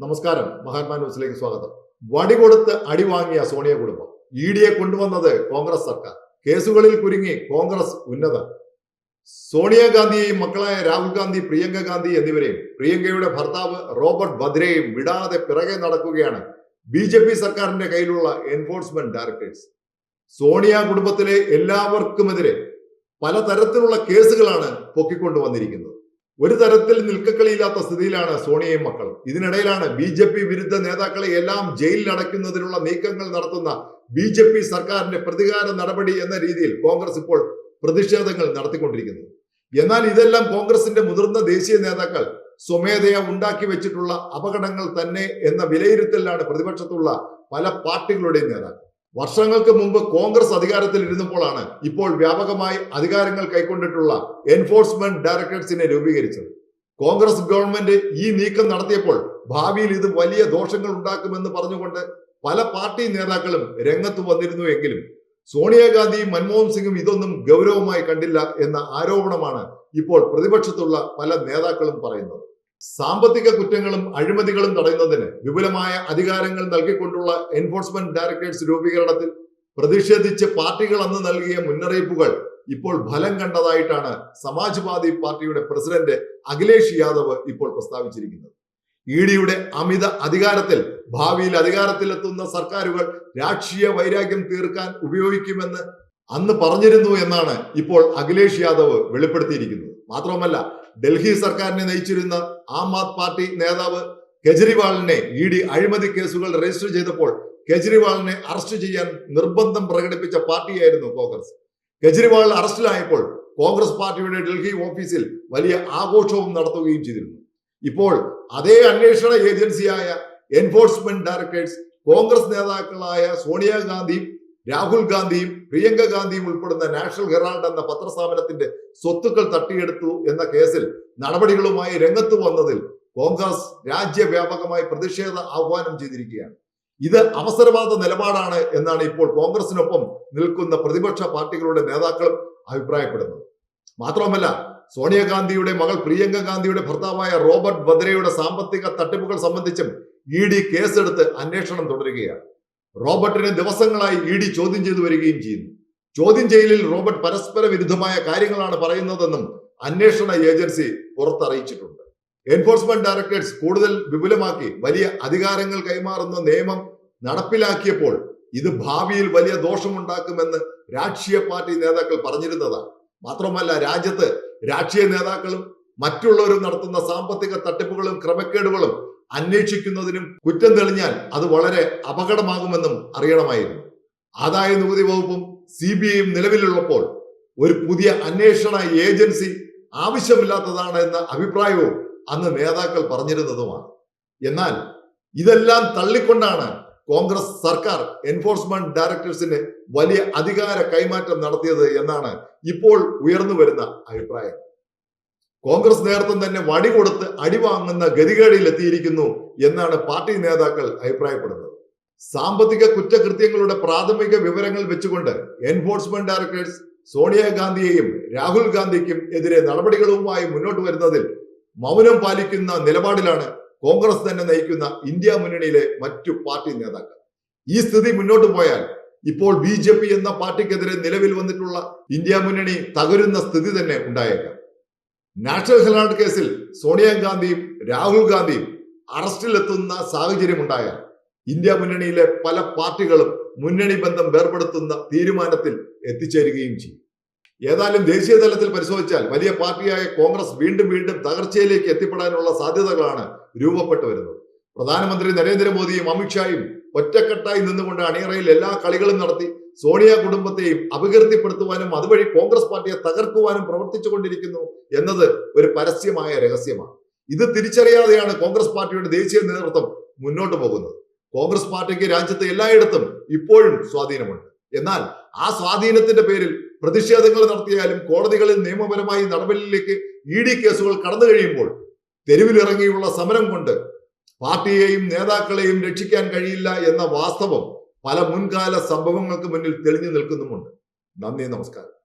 നമസ്കാരം. മഹാത്മാ ന്യൂസിലേക്ക് സ്വാഗതം. വടി കൊടുത്ത് അടി വാങ്ങിയ സോണിയ കുടുംബം. ഇ ഡിയെ കൊണ്ടുവന്നത് കോൺഗ്രസ് സർക്കാർ. കേസുകളിൽ കുരുങ്ങി കോൺഗ്രസ് ഉന്നത സോണിയാഗാന്ധിയെയും മക്കളായ രാഹുൽ ഗാന്ധി പ്രിയങ്ക ഗാന്ധി എന്നിവരെയും പ്രിയങ്കയുടെ ഭർത്താവ് റോബർട്ട് ഭദ്രയെയും വിടാതെ പിറകെ നടക്കുകയാണ് ബി ജെ പി സർക്കാരിന്റെ കയ്യിലുള്ള എൻഫോഴ്സ്മെന്റ് ഡയറക്ടേഴ്സ്. സോണിയ കുടുംബത്തിലെ എല്ലാവർക്കുമെതിരെ പലതരത്തിലുള്ള കേസുകളാണ് പൊക്കിക്കൊണ്ടുവന്നിരിക്കുന്നത്. ഒരു തരത്തിൽ നിൽക്കക്കളിയില്ലാത്ത സ്ഥിതിയിലാണ് സോണിയയും മക്കൾ ഇതിനിടയിലാണ് ബി ജെ പി വിരുദ്ധ നേതാക്കളെ എല്ലാം ജയിലിൽ അടയ്ക്കുന്നതിനുള്ള നീക്കങ്ങൾ നടത്തുന്ന ബി ജെ പി സർക്കാരിന്റെ പ്രതികാര നടപടി എന്ന രീതിയിൽ കോൺഗ്രസ് ഇപ്പോൾ പ്രതിഷേധങ്ങൾ നടത്തിക്കൊണ്ടിരിക്കുന്നത് എന്നാൽ ഇതെല്ലാം കോൺഗ്രസിന്റെ മുതിർന്ന ദേശീയ നേതാക്കൾ സ്വമേധയാ ഉണ്ടാക്കി വെച്ചിട്ടുള്ള അപകടങ്ങൾ തന്നെ എന്ന വിലയിരുത്തലിലാണ് പ്രതിപക്ഷത്തുള്ള പല പാർട്ടികളുടെയും നേതാക്കൾ. വർഷങ്ങൾക്ക് മുമ്പ് കോൺഗ്രസ് അധികാരത്തിൽ ഇരുന്നപ്പോഴാണ് ഇപ്പോൾ വ്യാപകമായി അധികാരങ്ങൾ കൈക്കൊണ്ടിട്ടുള്ള എൻഫോഴ്സ്മെന്റ് ഡയറക്ടറേറ്റ്സിനെ രൂപീകരിച്ചത്. കോൺഗ്രസ് ഗവൺമെന്റ് ഈ നീക്കം നടത്തിയപ്പോൾ ഭാവിയിൽ ഇത് വലിയ ദോഷങ്ങൾ ഉണ്ടാക്കുമെന്ന് പറഞ്ഞുകൊണ്ട് പല പാർട്ടി നേതാക്കളും രംഗത്ത് വന്നിരുന്നു എങ്കിലും സോണിയാഗാന്ധിയും മൻമോഹൻ സിംഗും ഇതൊന്നും ഗൗരവമായി കണ്ടില്ല എന്ന ആരോപണമാണ് ഇപ്പോൾ പ്രതിപക്ഷത്തുള്ള പല നേതാക്കളും പറയുന്നത്. സാമ്പത്തിക കുറ്റങ്ങളും അഴിമതികളും തടയുന്നതിന് വിപുലമായ അധികാരങ്ങൾ നൽകിക്കൊണ്ടുള്ള എൻഫോഴ്സ്മെന്റ് ഡയറക്ടറേറ്റ്സ് രൂപീകരണത്തിൽ പ്രതിഷേധിച്ച് പാർട്ടികൾ അന്ന് നൽകിയ മുന്നറിയിപ്പുകൾ ഇപ്പോൾ ഫലം കണ്ടതായിട്ടാണ് സമാജ്വാദി പാർട്ടിയുടെ പ്രസിഡന്റ് അഖിലേഷ് യാദവ് ഇപ്പോൾ പ്രസ്താവിച്ചിരിക്കുന്നത്. ഇ ഡിയുടെ അമിത അധികാരത്തിൽ ഭാവിയിൽ അധികാരത്തിലെത്തുന്ന സർക്കാരുകൾ രാഷ്ട്രീയ വൈരാഗ്യം തീർക്കാൻ ഉപയോഗിക്കുമെന്ന് അന്ന് പറഞ്ഞിരുന്നു എന്നാണ് ഇപ്പോൾ അഖിലേഷ് യാദവ് വെളിപ്പെടുത്തിയിരിക്കുന്നത്. മാത്രവുമല്ല ഡൽഹി സർക്കാരിനെ നയിച്ചിരുന്ന ആം ആദ്മി പാർട്ടി നേതാവ് കെജ്രിവാളിനെ ഇ ഡി അഴിമതി കേസുകൾ രജിസ്റ്റർ ചെയ്തപ്പോൾ കെജ്രിവാളിനെ അറസ്റ്റ് ചെയ്യാൻ നിർബന്ധം പ്രകടിപ്പിച്ച പാർട്ടിയായിരുന്നു കോൺഗ്രസ്. കെജ്രിവാൾ അറസ്റ്റിലായപ്പോൾ കോൺഗ്രസ് പാർട്ടിയുടെ ഡൽഹി ഓഫീസിൽ വലിയ ആഘോഷവും നടത്തുകയും ചെയ്തിരുന്നു. ഇപ്പോൾ അതേ അന്വേഷണ ഏജൻസിയായ എൻഫോഴ്സ്മെന്റ് ഡയറക്ടറേറ്റ്സ് കോൺഗ്രസ് നേതാക്കളായ സോണിയാഗാന്ധിയും രാഹുൽ ഗാന്ധിയും പ്രിയങ്ക ഗാന്ധിയും ഉൾപ്പെടുന്ന നാഷണൽ ഹെറാൾഡ് എന്ന പത്രസ്ഥാപനത്തിന്റെ സ്വത്തുക്കൾ തട്ടിയെടുത്തു എന്ന കേസിൽ നടപടികളുമായി രംഗത്ത് വന്നതിൽ കോൺഗ്രസ് രാജ്യവ്യാപകമായി പ്രതിഷേധ ആഹ്വാനം ചെയ്തിരിക്കുകയാണ്. ഇത് അവസരവാദ നിലപാടാണ് എന്നാണ് ഇപ്പോൾ കോൺഗ്രസിനൊപ്പം നിൽക്കുന്ന പ്രതിപക്ഷ പാർട്ടികളുടെ നേതാക്കളും അഭിപ്രായപ്പെടുന്നത്. മാത്രവുമല്ല സോണിയാഗാന്ധിയുടെ മകൾ പ്രിയങ്ക ഗാന്ധിയുടെ ഭർത്താവായ റോബർട്ട് വദ്രയുടെ സാമ്പത്തിക തട്ടിപ്പുകൾ സംബന്ധിച്ചും ഇ ഡി കേസെടുത്ത് അന്വേഷണം തുടരുകയാണ്. റോബർട്ടിനെ ദിവസങ്ങളായി ഇ ഡി ചോദ്യം ചെയ്തു വരികയും ചെയ്യുന്നു. ചോദ്യം ചെയ്യലിൽ റോബർട്ട് പരസ്പര വിരുദ്ധമായ കാര്യങ്ങളാണ് പറയുന്നതെന്നും അന്വേഷണ ഏജൻസി പുറത്തറിയിച്ചിട്ടുണ്ട്. എൻഫോഴ്സ്മെന്റ് ഡയറക്ടറേറ്റ്സ് കൂടുതൽ വിപുലമാക്കി വലിയ അധികാരങ്ങൾ കൈമാറുന്ന നിയമം നടപ്പിലാക്കിയപ്പോൾ ഇത് ഭാവിയിൽ വലിയ ദോഷമുണ്ടാക്കുമെന്ന് രാഷ്ട്രീയ പാർട്ടി നേതാക്കൾ പറഞ്ഞിരുന്നതാണ് മാത്രമല്ല രാജ്യത്ത് രാഷ്ട്രീയ നേതാക്കളും മറ്റുള്ളവരും നടത്തുന്ന സാമ്പത്തിക തട്ടിപ്പുകളും ക്രമക്കേടുകളും അന്വേഷിക്കുന്നതിനും കുറ്റം തെളിഞ്ഞാൽ അത് വളരെ അപകടമാകുമെന്നും അറിയണമായിരുന്നു. ആദായ നികുതി വകുപ്പും സി ബി ഐയും നിലവിലുള്ളപ്പോൾ ഒരു പുതിയ അന്വേഷണ ഏജൻസി ആവശ്യമില്ലാത്തതാണ് എന്ന അഭിപ്രായവും അന്ന് നേതാക്കൾ പറഞ്ഞിരുന്നതുമാണ്. എന്നാൽ ഇതെല്ലാം തള്ളിക്കൊണ്ടാണ് കോൺഗ്രസ് സർക്കാർ എൻഫോഴ്സ്മെന്റ് ഡയറക്ടേഴ്സിന് വലിയ അധികാര കൈമാറ്റം നടത്തിയത് എന്നാണ് ഇപ്പോൾ ഉയർന്നു വരുന്ന അഭിപ്രായം. കോൺഗ്രസ് നേതൃത്വം തന്നെ വടി കൊടുത്ത് അടിവാങ്ങുന്ന ഗതികേടിൽ എത്തിയിരിക്കുന്നു എന്നാണ് പാർട്ടി നേതാക്കൾ അഭിപ്രായപ്പെടുന്നത്. സാമ്പത്തിക കുറ്റകൃത്യങ്ങളുടെ പ്രാഥമിക വിവരങ്ങൾ വെച്ചുകൊണ്ട് എൻഫോഴ്സ്മെന്റ് ഡയറക്ടേഴ്സ് സോണിയാഗാന്ധിയെയും രാഹുൽ ഗാന്ധിക്കും എതിരെ നടപടികളുമായി മുന്നോട്ട് വരുന്നതിൽ മൗനം പാലിക്കുന്ന നിലപാടിലാണ് കോൺഗ്രസ് തന്നെ നയിക്കുന്ന ഇന്ത്യ മുന്നണിയിലെ മറ്റു പാർട്ടി നേതാക്കൾ. ഈ സ്ഥിതി മുന്നോട്ട് പോയാൽ ഇപ്പോൾ ബി എന്ന പാർട്ടിക്കെതിരെ നിലവിൽ വന്നിട്ടുള്ള ഇന്ത്യ മുന്നണി തകരുന്ന സ്ഥിതി തന്നെ ഉണ്ടായേക്കാം. നാഷണൽ ഹെറാൾഡ് കേസിൽ സോണിയാഗാന്ധിയും രാഹുൽ ഗാന്ധിയും അറസ്റ്റിലെത്തുന്ന സാഹചര്യം ഉണ്ടായാൽ ഇന്ത്യ മുന്നണിയിലെ പല പാർട്ടികളും മുന്നണി ബന്ധം വേർപെടുത്തുന്ന തീരുമാനത്തിൽ എത്തിച്ചേരുകയും ചെയ്യും. ഏതായാലും ദേശീയ തലത്തിൽ പരിശോധിച്ചാൽ വലിയ പാർട്ടിയായ കോൺഗ്രസ് വീണ്ടും വീണ്ടും തകർച്ചയിലേക്ക് എത്തിപ്പെടാനുള്ള സാധ്യതകളാണ് രൂപപ്പെട്ടു വരുന്നത്. പ്രധാനമന്ത്രി നരേന്ദ്രമോദിയും അമിത്ഷായും ഒറ്റക്കെട്ടായി നിന്നുകൊണ്ട് അണിയറയിൽ എല്ലാ കളികളും നടത്തി സോണിയ കുടുംബത്തെയും അപകീർത്തിപ്പെടുത്തുവാനും അതുവഴി കോൺഗ്രസ് പാർട്ടിയെ തകർക്കുവാനും പ്രവർത്തിച്ചു കൊണ്ടിരിക്കുന്നു എന്നത് ഒരു പരസ്യമായ രഹസ്യമാണ്. ഇത് തിരിച്ചറിയാതെയാണ് കോൺഗ്രസ് പാർട്ടിയുടെ ദേശീയ നേതൃത്വം മുന്നോട്ട് പോകുന്നത്. കോൺഗ്രസ് പാർട്ടിക്ക് രാജ്യത്ത് എല്ലായിടത്തും ഇപ്പോഴും സ്വാധീനമുണ്ട്. എന്നാൽ ആ സ്വാധീനത്തിന്റെ പേരിൽ പ്രതിഷേധങ്ങൾ നടത്തിയാലും കോടതികളിൽ നിയമപരമായി നടപടിയിലേക്ക് ഇ ഡി കേസുകൾ കടന്നു കഴിയുമ്പോൾ തെരുവിലിറങ്ങിയുള്ള സമരം കൊണ്ട് പാർട്ടിയെയും നേതാക്കളെയും രക്ഷിക്കാൻ കഴിയില്ല എന്ന വാസ്തവം പല മുൻകാല സംഭവങ്ങൾക്ക് മുന്നിൽ തെളിഞ്ഞു നിൽക്കുന്നുമുണ്ട്. നന്ദി നമസ്കാരം.